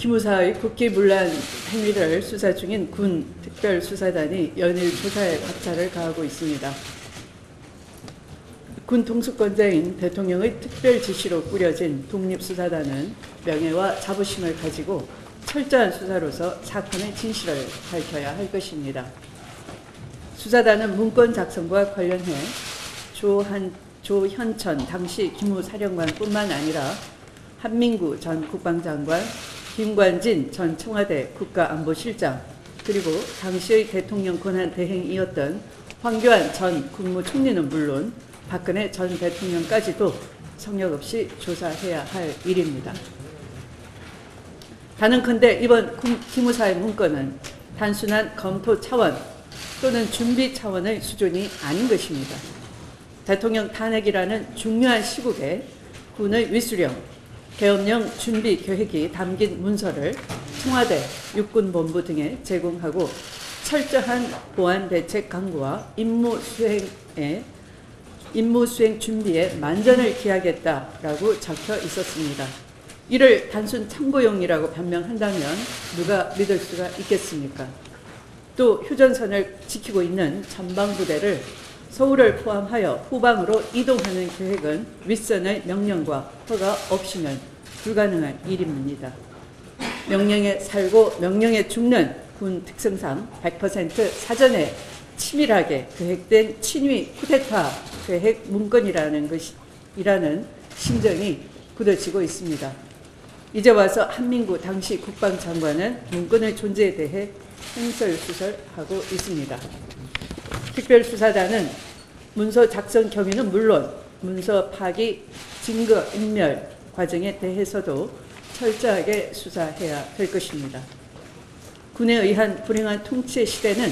기무사의 국기문란 행위를 수사 중인 군 특별수사단이 연일 조사에 박차를 가하고 있습니다. 군 통수권자인 대통령의 특별 지시로 꾸려진 독립수사단은 명예와 자부심을 가지고 철저한 수사로서 사건의 진실을 밝혀야 할 것입니다. 수사단은 문건 작성과 관련해 조한, 조현천 당시 기무사령관뿐만 아니라 한민구 전 국방장관, 김관진 전 청와대 국가안보실장, 그리고 당시의 대통령 권한 대행이었던 황교안 전 국무총리는 물론 박근혜 전 대통령까지도 성역 없이 조사해야 할 일입니다. 단언컨대 이번 기무사의 문건은 단순한 검토 차원 또는 준비 차원의 수준이 아닌 것입니다. 대통령 탄핵이라는 중요한 시국에 군의 위수령, 계엄령 준비 계획이 담긴 문서를 청와대, 육군본부 등에 제공하고 철저한 보안 대책 강구와 임무 수행에 임무 수행 준비에 만전을 기하겠다라고 적혀 있었습니다. 이를 단순 참고용이라고 변명한다면 누가 믿을 수가 있겠습니까? 또 휴전선을 지키고 있는 전방부대를 서울을 포함하여 후방으로 이동하는 계획은 윗선의 명령과 허가 없이는 불가능한 일입니다. 명령에 살고 명령에 죽는 군 특성상 100% 사전에 치밀하게 계획된 친위 쿠데타 계획 문건이라는 것이 이라는 심정이 굳어지고 있습니다. 이제 와서 한민구 당시 국방장관은 문건의 존재에 대해 횡설수설하고 있습니다. 특별수사단은 문서 작성 경위는 물론 문서 파기, 증거 인멸 과정에 대해서도 철저하게 수사해야 될 것입니다. 군에 의한 불행한 통치의 시대는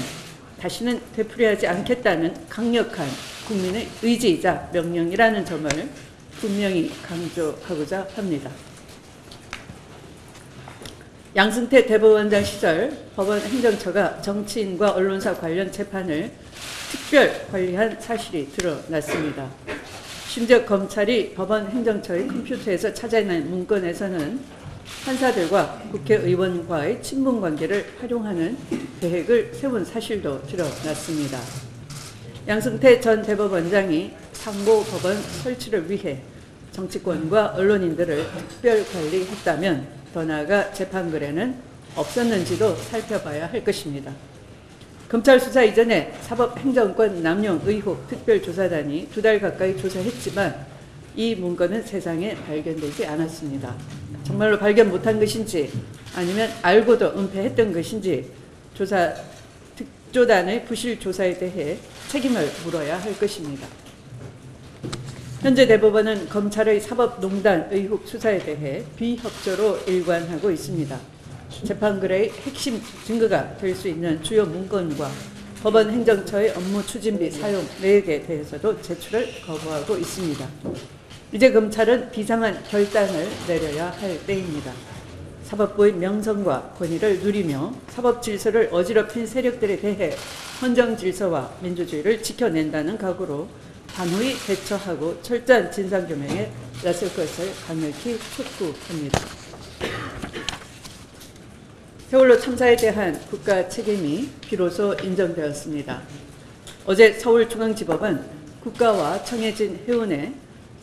다시는 되풀이하지 않겠다는 강력한 국민의 의지이자 명령이라는 점을 분명히 강조하고자 합니다. 양승태 대법원장 시절 법원 행정처가 정치인과 언론사 관련 재판을 특별 관리한 사실이 드러났습니다. 심지어 검찰이 법원 행정처의 컴퓨터에서 찾아낸 문건에서는 판사들과 국회의원과의 친분 관계를 활용하는 계획을 세운 사실도 드러났습니다. 양승태 전 대법원장이 상고 법원 설치를 위해 정치권과 언론인들을 특별 관리했다면 더 나아가 재판글에는 없었는지도 살펴봐야 할 것입니다. 검찰 수사 이전에 사법행정권 남용 의혹 특별조사단이 두 달 가까이 조사했지만 이 문건은 세상에 발견되지 않았습니다. 정말로 발견 못한 것인지 아니면 알고도 은폐했던 것인지 조사 특조단의 부실 조사에 대해 책임을 물어야 할 것입니다. 현재 대법원은 검찰의 사법농단 의혹 수사에 대해 비협조로 일관하고 있습니다. 재판글의 핵심 증거가 될 수 있는 주요 문건과 법원 행정처의 업무 추진비 사용 내역에 대해서도 제출을 거부하고 있습니다. 이제 검찰은 비상한 결단을 내려야 할 때입니다. 사법부의 명성과 권위를 누리며 사법 질서를 어지럽힌 세력들에 대해 헌정 질서와 민주주의를 지켜낸다는 각오로 단호히 대처하고 철저한 진상규명에 나설 것을 강력히 촉구합니다. 세월호 참사에 대한 국가 책임이 비로소 인정되었습니다. 어제 서울중앙지법은 국가와 청해진 해운에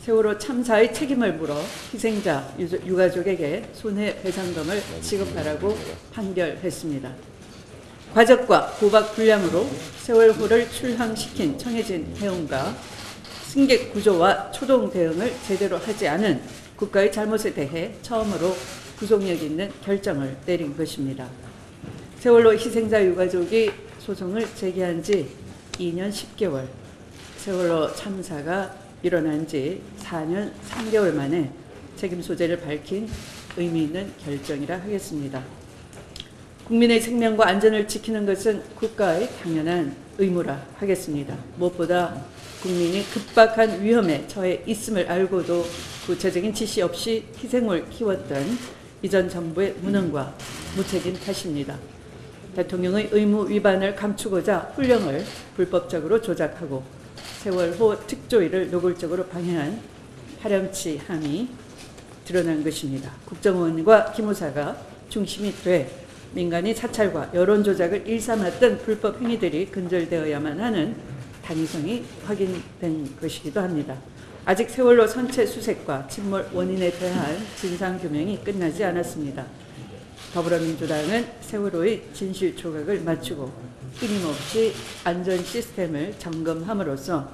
세월호 참사의 책임을 물어 희생자 유가족에게 손해배상금을 지급하라고 판결했습니다. 과적과 고박 불량으로 세월호를 출항시킨 청해진 해운과 승객 구조와 초동 대응을 제대로 하지 않은 국가의 잘못에 대해 처음으로 구속력 있는 결정을 내린 것입니다. 세월호 희생자 유가족이 소송을 제기한 지 2년 10개월, 세월호 참사가 일어난 지 4년 3개월 만에 책임 소재를 밝힌 의미 있는 결정이라 하겠습니다. 국민의 생명과 안전을 지키는 것은 국가의 당연한 의무라 하겠습니다. 무엇보다 국민이 급박한 위험에 처해 있음을 알고도 구체적인 지시 없이 희생을 키웠던 이전 정부의 무능과 무책임 탓입니다. 대통령의 의무 위반을 감추고자 훈령을 불법적으로 조작하고 세월호 특조위를 노골적으로 방해한 파렴치함이 드러난 것입니다. 국정원과 기무사가 중심이 돼 민간이 사찰과 여론 조작을 일삼았던 불법 행위들이 근절되어야만 하는 당위성이 확인된 것이기도 합니다. 아직 세월호 선체 수색과 침몰 원인에 대한 진상 규명이 끝나지 않았습니다. 더불어민주당은 세월호의 진실 조각을 맞추고 끊임없이 안전 시스템을 점검함으로써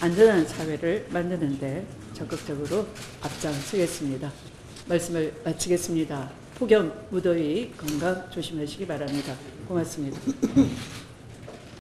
안전한 사회를 만드는데 적극적으로 앞장서겠습니다. 말씀을 마치겠습니다. 폭염 무더위 건강 조심하시기 바랍니다. 고맙습니다.